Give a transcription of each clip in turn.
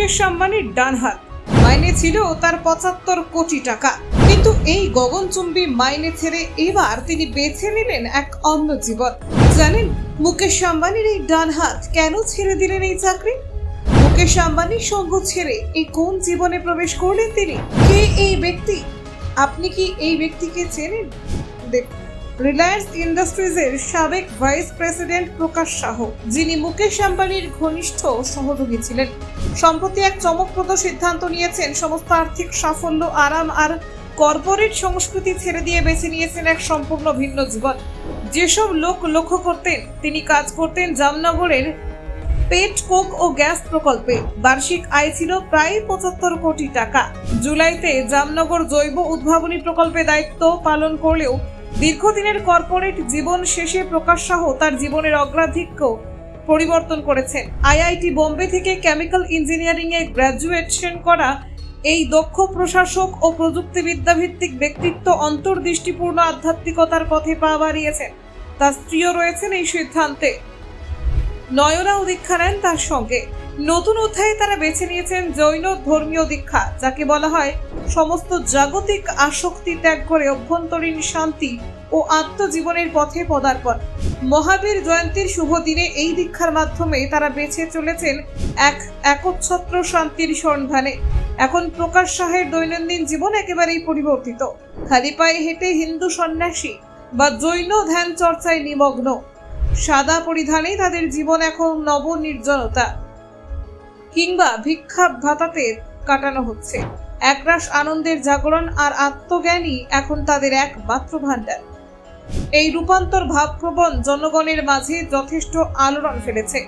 মুকেশ আম্বানির ডান হাত। মাইনে ছিল তার পঁচাত্তর কোটি টাকা। কিন্তু এই গগনচুম্বী মাইনে ছেড়ে এবার তিনি বেছে নিলেন এক অন্য জীবন। জানেন, মুকেশ আম্বানির এই ডান হাত কেন ছেড়ে দিলেন এই চাকরি? মুকেশ আম্বানির সঙ্গ ছেড়ে এই কোন জীবনে প্রবেশ করলেন তিনি? কে এই ব্যক্তি? আপনি কি এই ব্যক্তিকে চেনেন? দেখুন। রিলায়েন্স ইন্ডাস্ট্রিজের সাবেক ভাইস প্রেসিডেন্ট প্রকাশ সাহ, যিনি মুকেশ আম্বানির ঘনিষ্ঠ সহযোগী ছিলেন। সম্প্রতি এক চমকপ্রদ সিদ্ধান্ত নিয়েছেন, সমস্ত আর্থিক সাফল্য আরাম আর কর্পোরেট সংস্কৃতি ছেড়ে দিয়ে বেছে নিয়েছেন এক সম্পূর্ণ ভিন্ন জীবন যেসব লোক লক্ষ্য করতেন, তিনি কাজ করতেন জামনগরের পেট, কোক ও গ্যাস প্রকল্পে। বার্ষিক আয় ছিল প্রায় পঁচাত্তর কোটি টাকা। জুলাইতে জামনগর জৈব উদ্ভাবনী প্রকল্পে দায়িত্ব পালন করলেও দীর্ঘদিনের কর্পোরেট জীবন শেষে প্রকাশ সহ তার জীবনের অগ্রাধিক্য পরিবর্তন করেছেন আইআইটি বোম্বে থেকে কেমিক্যাল ইঞ্জিনিয়ারিং এ গ্র্যাজুয়েশন করা এই দক্ষ প্রশাসক ও প্রযুক্তিবিদ্যা ভিত্তিক ব্যক্তিত্ব অন্তর্দৃষ্টিপূর্ণ আধ্যাত্মিকতার পথে পা বাড়িয়েছেন তার স্ত্রীও রয়েছেন এই সিদ্ধান্তে। নয়নাও দীক্ষা নেন তার সঙ্গে। নতুন অধ্যায়ে তারা বেছে নিয়েছেন জৈন ধর্মীয় দীক্ষা, যাকে বলা হয় সমস্ত জাগতিক আসক্তি ত্যাগ করে অভ্যন্তরীণ শান্তি ও আত্মজীবনের পথে পদার্পণ। মহাবীর জয়ন্তীর শুভ দিনে এই দীক্ষার মাধ্যমে তারা বেছে চলেছেন এক একচ্ছত্র শান্তির সন্ধানে। এখন প্রকাশ শাহের দৈনন্দিন জীবন একেবারেই পরিবর্তিত। খালি পায়ে হেঁটে হিন্দু সন্ন্যাসী বা জৈন ধ্যান চর্চায় নিমগ্ন। সাদা পরিধানেই তাদের জীবন এখন নব নির্জনতা কিংবা ভিক্ষা ভাতাতে কাটানো হচ্ছে। একরাশ আনন্দের জাগরণ আর আত্মজ্ঞানই এখন তাদের এক ভাণ্ডার এই রূপান্তর ভাবপ্রবণ জনগণের মাঝে যথেষ্ট আলোড়ন ফেলেছে।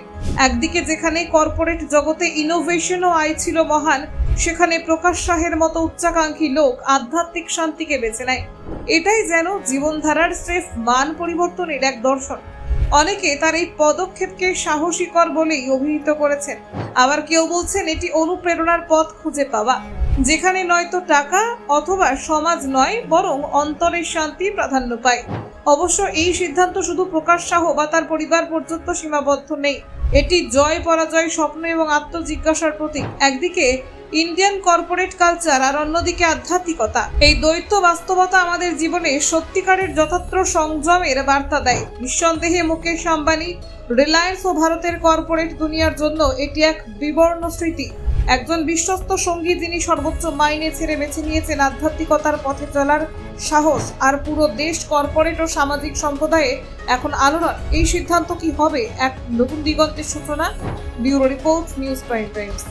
একদিকে যেখানে কর্পোরেট জগতে ইনোভেশন ও আয় ছিল মহান, সেখানে প্রকাশ শাহের মতো উচ্চাকাঙ্ক্ষী লোক আধ্যাত্মিক শান্তিকে বেছে নেয়। এটাই যেন জীবনধারার স্রেফ মান পরিবর্তনের এক দর্শন। অনেকে তার এই পদক্ষেপকে সাহসীকর বলেই অভিহিত করেছেন। আবার কেউ বলছেন এটি অনুপ্রেরণার পথ খুঁজে পাওয়া। যেখানে নয়তো টাকা অথবা সমাজ নয়, বরং অন্তরের শান্তি প্রাধান্য পায়। অবশ্য এই সিদ্ধান্ত শুধু প্রকাশ সাহ বা তার পরিবার পর্যন্ত সীমাবদ্ধ নেই। এটি জয় পরাজয় স্বপ্ন এবং আত্মজিজ্ঞাসার প্রতীক। একদিকে ইন্ডিয়ান কর্পোরেট কালচার আর অন্যদিকে আধ্যাত্মিকতা। এই দ্বৈত বাস্তবতা আমাদের জীবনে সত্যিকারের যথার্থ সংযমের বার্তা দেয়। নিঃসন্দেহে মুকেশ আম্বানি রিলায়েন্স ও ভারতের কর্পোরেট দুনিয়ার জন্য এটি এক বিবর্ণ স্মৃতি। একজন বিশ্বস্ত সঙ্গী যিনি সর্বোচ্চ মাইনে ছেড়ে বেছে নিয়েছেন আধ্যাত্মিকতার পথে চলার সাহস আর পুরো দেশ কর্পোরেট ও সামাজিক সম্প্রদায়ে এখন আলোড়ন, এই সিদ্ধান্ত কি হবে এক নতুন দিগন্তের সূচনা? Bureau report, News Prime Times.